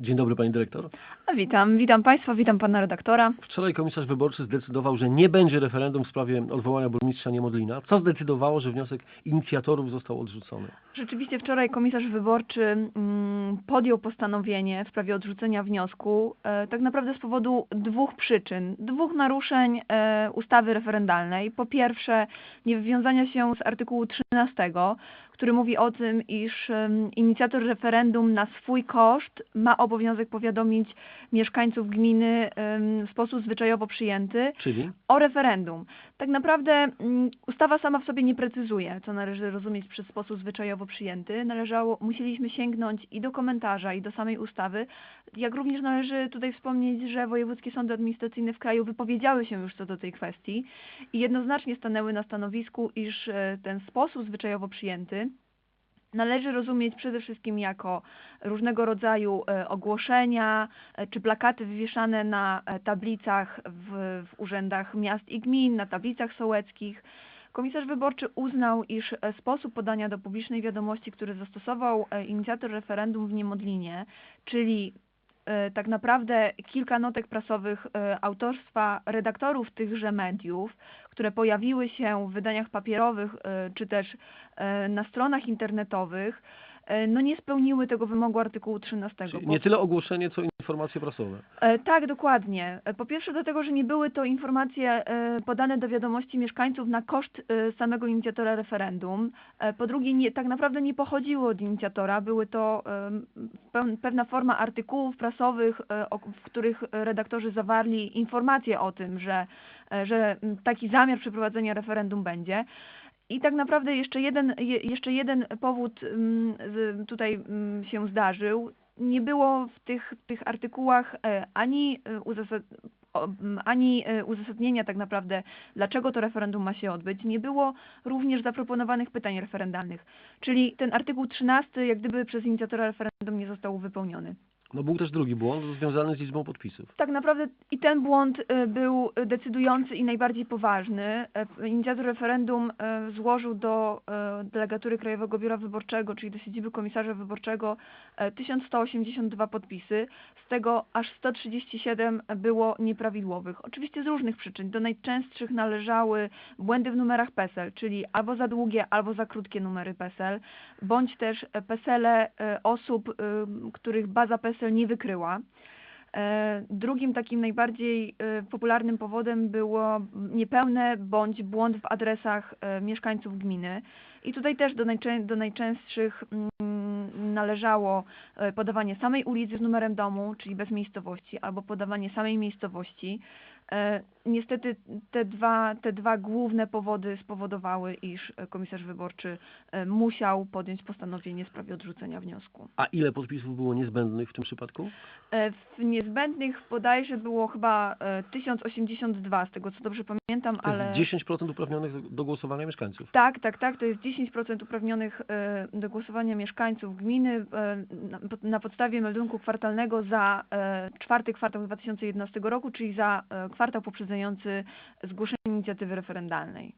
Dzień dobry pani dyrektor. Witam, witam Państwa, witam Pana redaktora. Wczoraj komisarz wyborczy zdecydował, że nie będzie referendum w sprawie odwołania burmistrza Niemodlina. Co zdecydowało, że wniosek inicjatorów został odrzucony? Rzeczywiście wczoraj komisarz wyborczy mm, podjął postanowienie w sprawie odrzucenia wniosku e, tak naprawdę z powodu dwóch przyczyn, dwóch naruszeń e, ustawy referendalnej. Po pierwsze niewywiązania się z artykułu 13, który mówi o tym, iż inicjator referendum na swój koszt ma obowiązek powiadomić mieszkańców gminy w sposób zwyczajowo przyjęty, Czyli? o referendum. Tak naprawdę mm, ustawa sama w sobie nie precyzuje, co należy rozumieć przez sposób zwyczajowo przyjęty. Należało, musieliśmy sięgnąć i do komentarza, i do samej ustawy, jak również należy tutaj wspomnieć, że wojewódzkie sądy administracyjne w kraju wypowiedziały się już co do tej kwestii i jednoznacznie stanęły na stanowisku, iż e, ten sposób zwyczajowo przyjęty należy rozumieć przede wszystkim jako różnego rodzaju e, ogłoszenia e, czy plakaty wywieszane na e, tablicach w, w urzędach miast i gmin, na tablicach sołeckich. Komisarz wyborczy uznał, iż sposób podania do publicznej wiadomości, który zastosował inicjator referendum w Niemodlinie, czyli tak naprawdę kilka notek prasowych e, autorstwa redaktorów tychże mediów, które pojawiły się w wydaniach papierowych e, czy też e, na stronach internetowych, e, no nie spełniły tego wymogu artykułu 13. Czyli bo- nie tyle ogłoszenie, co informacje prasowe. E, Tak, dokładnie. E, Po pierwsze dlatego, że nie były to informacje e, podane do wiadomości mieszkańców na koszt samego inicjatora referendum. Po drugie, nie, tak naprawdę nie pochodziły od inicjatora. Były to pewna forma artykułów prasowych, w których redaktorzy zawarli informacje o tym, że, że taki zamiar przeprowadzenia referendum będzie. I tak naprawdę jeszcze jeden, je, jeszcze jeden powód mm, tutaj mm, się zdarzył. Nie było w tych, tych artykułach e, ani, e, uzasad, ani e, uzasadnienia tak naprawdę, dlaczego to referendum ma się odbyć. Nie było również zaproponowanych pytań referendalnych. Czyli ten artykuł 13 jak gdyby przez inicjatora referendum nie został wypełniony. No był też drugi błąd związany z liczbą podpisów. Tak naprawdę i ten błąd e, był decydujący i najbardziej poważny. E, Inicjator referendum e, złożył do delegatury Krajowego Biura Wyborczego, czyli do siedziby komisarza wyborczego e, 1182 podpisy, z tego aż 137 było nieprawidłowych. Oczywiście z różnych przyczyn. Do najczęstszych należały błędy w numerach PESEL, czyli albo za długie, albo za krótkie numery PESEL, bądź też PESELe osób, których baza PESEL nie wykryła. E, Drugim takim najbardziej e, popularnym powodem było niepełne bądź błąd w adresach e, mieszkańców gminy. I tutaj też do, najczę- do najczęstszych mm, należało podawanie samej ulicy z numerem domu, czyli bez miejscowości, albo podawanie samej miejscowości. E, Niestety te dwa, te dwa główne powody spowodowały, iż komisarz wyborczy e, musiał podjąć postanowienie w sprawie odrzucenia wniosku. A ile podpisów było niezbędnych w tym przypadku? E, W niezbędnych bodajże było chyba e, 1082, z tego co dobrze pamiętam, ale... jest 10% uprawnionych do- głosowania mieszkańców. Tak, tak, tak, to jest 10% uprawnionych do głosowania mieszkańców gminy na, podstawie meldunku kwartalnego za czwarty kwartał 2011 roku, czyli za kwartał poprzedzający zgłoszenie inicjatywy referendalnej.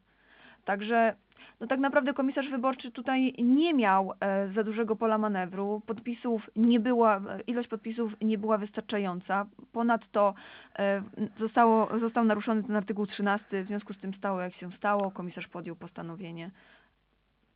Także no tak naprawdę komisarz wyborczy tutaj nie miał e, za dużego pola manewru. Podpisów nie była, e, ilość podpisów nie była wystarczająca. Ponadto e, zostało, został naruszony ten artykuł 13, w związku z tym stało jak się stało. Komisarz podjął postanowienie.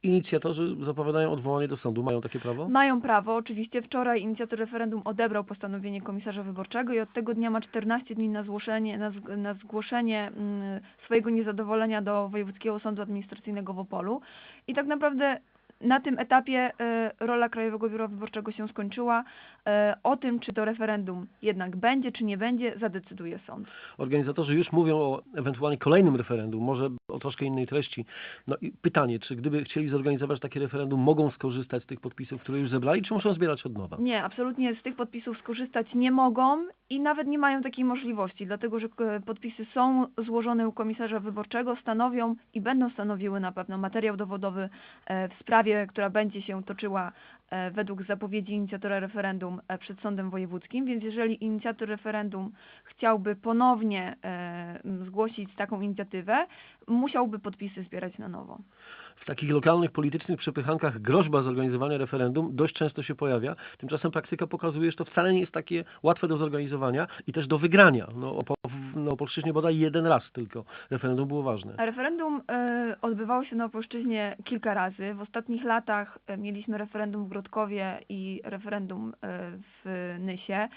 Inicjatorzy zapowiadają odwołanie do sądu. Mają takie prawo? Mają prawo, oczywiście wczoraj inicjator referendum odebrał postanowienie komisarza wyborczego i od tego dnia ma 14 dni na zgłoszenie, na, na zgłoszenie mm, swojego niezadowolenia do Wojewódzkiego Sądu Administracyjnego w Opolu. I tak naprawdę na tym etapie e, rola Krajowego Biura Wyborczego się skończyła. E, O tym, czy to referendum jednak będzie, czy nie będzie, zadecyduje sąd. Organizatorzy już mówią o ewentualnie kolejnym referendum, może o troszkę innej treści. No i pytanie, czy gdyby chcieli zorganizować takie referendum, mogą skorzystać z tych podpisów, które już zebrali, czy muszą zbierać od nowa? Nie, absolutnie z tych podpisów skorzystać nie mogą i nawet nie mają takiej możliwości, dlatego że e, podpisy są złożone u komisarza wyborczego, stanowią i będą stanowiły na pewno materiał dowodowy w sprawie sprawie, która będzie się toczyła e, według zapowiedzi inicjatora referendum e, przed sądem wojewódzkim, więc jeżeli inicjator referendum chciałby ponownie e, zgłosić taką inicjatywę, musiałby podpisy zbierać na nowo. W takich lokalnych politycznych przepychankach groźba zorganizowania referendum dość często się pojawia. Tymczasem praktyka pokazuje, że to wcale nie jest takie łatwe do zorganizowania i też do wygrania. No, na Opolszczyźnie bodaj jeden raz tylko referendum było ważne. Referendum e, odbywało się na Opolszczyźnie kilka razy. W ostatnich latach e, mieliśmy referendum w Grodkowie i referendum e, w Nysie.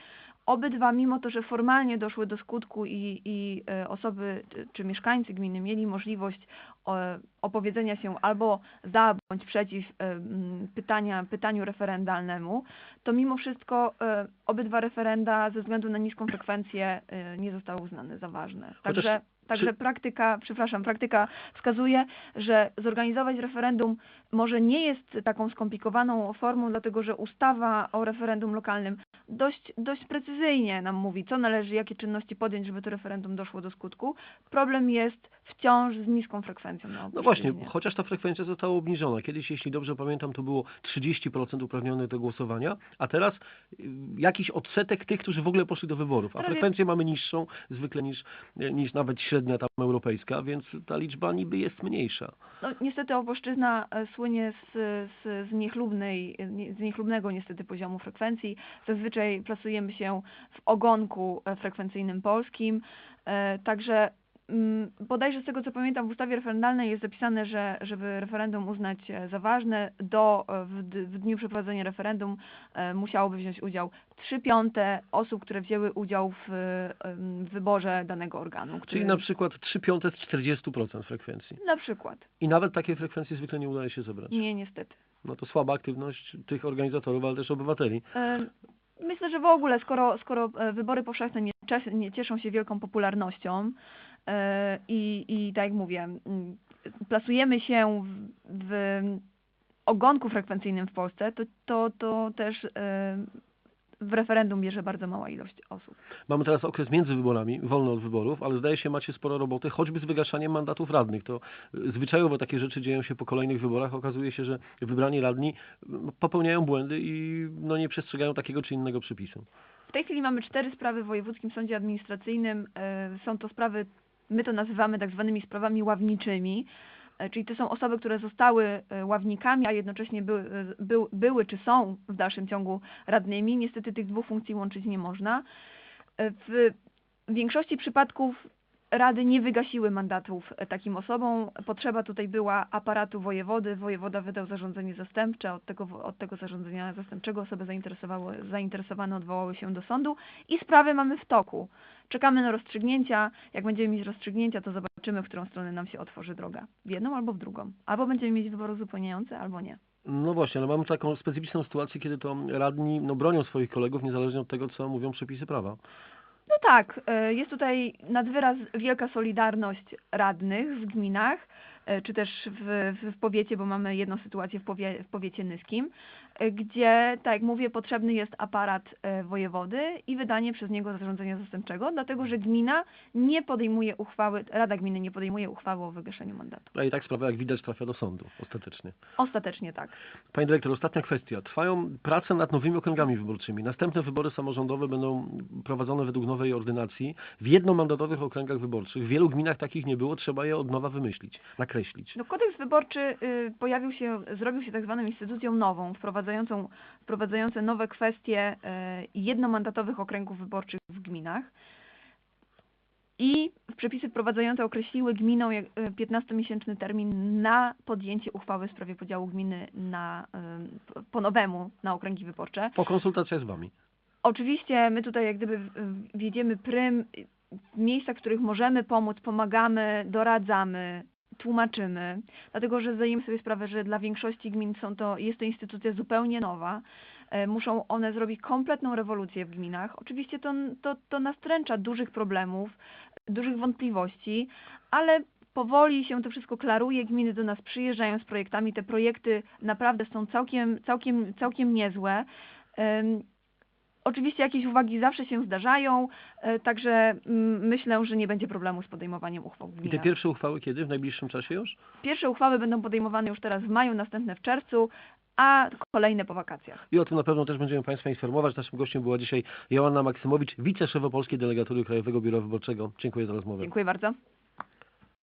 Obydwa, mimo to, że formalnie doszły do skutku i, i e, osoby czy- mieszkańcy gminy mieli możliwość opowiedzenia się albo za bądź przeciw pytania, pytaniu referendalnemu, to mimo wszystko e, obydwa referenda ze względu na niską frekwencję e, nie zostały uznane za ważne. Chociaż Także, także praktyka, przepraszam, praktyka wskazuje, że zorganizować referendum może nie jest taką skomplikowaną formą, dlatego że ustawa o referendum lokalnym dość, dość precyzyjnie nam mówi, co należy, jakie czynności podjąć, żeby to referendum doszło do skutku. Problem jest wciąż z niską frekwencją na No właśnie, chociaż ta frekwencja została obniżona. Kiedyś, jeśli dobrze pamiętam, to było 30% uprawnionych do głosowania, a teraz y, jakiś odsetek tych, którzy w ogóle poszli do wyborów. A frekwencję mamy niższą zwykle niż, niż nawet średnia tam europejska, więc ta liczba niby jest mniejsza. No, niestety Opolszczyzna e, słynie z, z, z, niechlubnej, nie- z niechlubnego niestety poziomu frekwencji. Zazwyczaj plasujemy się w ogonku e, frekwencyjnym polskim. E, Także bodajże z tego co pamiętam w ustawie referendalnej jest zapisane, że żeby referendum uznać e, za ważne, do, e, w, w dniu przeprowadzenia referendum e, musiałoby wziąć udział 3 piąte osób, które wzięły udział w, w wyborze danego organu. Czyli który- na przykład 3 piąte z 40% frekwencji. na przykład. I nawet takie frekwencje zwykle nie udaje się zebrać. Nie, niestety. No to słaba aktywność tych organizatorów, ale też obywateli. E, Myślę, że w ogóle, skoro, skoro e, wybory powszechne nie, nie cieszą się wielką popularnością e, i, i tak jak mówię, plasujemy się w, w ogonku frekwencyjnym w Polsce, to, to, to też e, w referendum bierze bardzo mała ilość osób. Mamy teraz okres między wyborami, wolny od wyborów, ale zdaje się macie sporo roboty, choćby z wygaszaniem mandatów radnych. To y, zwyczajowo takie rzeczy dzieją się po kolejnych wyborach. Okazuje się, że wybrani radni popełniają błędy i no, nie przestrzegają takiego czy innego przepisu. W tej chwili mamy cztery sprawy w Wojewódzkim Sądzie Administracyjnym. E, Są to sprawy, my to nazywamy tak zwanymi sprawami ławniczymi, e, czyli to są osoby, które zostały e, ławnikami, a jednocześnie były, e, był, były czy są w dalszym ciągu radnymi. Niestety tych dwóch funkcji łączyć nie można. E, W większości przypadków rady nie wygasiły mandatów e, takim osobom. Potrzeba tutaj była aparatu wojewody. Wojewoda wydał zarządzenie zastępcze. Od tego, od tego zarządzenia zastępczego osoby zainteresowane odwołały się do sądu i sprawy mamy w toku. Czekamy na rozstrzygnięcia. Jak będziemy mieć rozstrzygnięcia, to zobaczymy, w którą stronę nam się otworzy droga. W jedną albo w drugą. Albo będziemy mieć wybory uzupełniające, albo nie. No właśnie, ale mamy taką specyficzną sytuację, kiedy to radni no, bronią swoich kolegów niezależnie od tego, co mówią przepisy prawa. No tak, e, jest tutaj nad wyraz wielka solidarność radnych w gminach, e, czy też w, w, powiecie, bo mamy jedną sytuację w, powie, w powiecie nyskim, gdzie, tak jak mówię, potrzebny jest aparat e, wojewody i wydanie przez niego zarządzenia zastępczego, dlatego że gmina nie podejmuje uchwały, Rada Gminy nie podejmuje uchwały o wygaszeniu mandatu. A i tak sprawa, jak widać, trafia do sądu ostatecznie. Ostatecznie tak. Panie dyrektor, ostatnia kwestia. Trwają prace nad nowymi okręgami wyborczymi. Następne wybory samorządowe będą prowadzone według nowej ordynacji w jednomandatowych okręgach wyborczych. W wielu gminach takich nie było, trzeba je od nowa wymyślić, nakreślić. No, kodeks wyborczy y, pojawił się, zrobił się tak zwaną instytucją nową, wprowadzającą, wprowadzające nowe kwestie y, jednomandatowych okręgów wyborczych w gminach. I przepisy wprowadzające określiły gminą jak- y, 15-miesięczny termin na podjęcie uchwały w sprawie podziału gminy na, y, po nowemu na okręgi wyborcze. Po konsultacjach z Wami. Oczywiście my tutaj jak gdyby wiedziemy prym w miejscach, w których możemy pomóc, pomagamy, doradzamy, tłumaczymy, dlatego że zdajemy sobie sprawę, że dla większości gmin są to, jest to instytucja zupełnie nowa. E, Muszą one zrobić kompletną rewolucję w gminach. Oczywiście to, to, to nastręcza dużych problemów, dużych wątpliwości, ale powoli się to wszystko klaruje, gminy do nas przyjeżdżają z projektami, te projekty naprawdę są całkiem, całkiem, całkiem niezłe. Oczywiście jakieś uwagi zawsze się zdarzają, e, także mm, myślę, że nie będzie problemu z podejmowaniem uchwał w I te pierwsze uchwały kiedy? W najbliższym czasie już? Pierwsze uchwały będą podejmowane już teraz w maju, następne w czerwcu, a kolejne po wakacjach. I o tym na pewno też będziemy Państwa informować. Naszym gościem była dzisiaj Joanna Maksymowicz, wiceszef Polskiej Delegatury Krajowego Biura Wyborczego. Dziękuję za rozmowę. Dziękuję bardzo.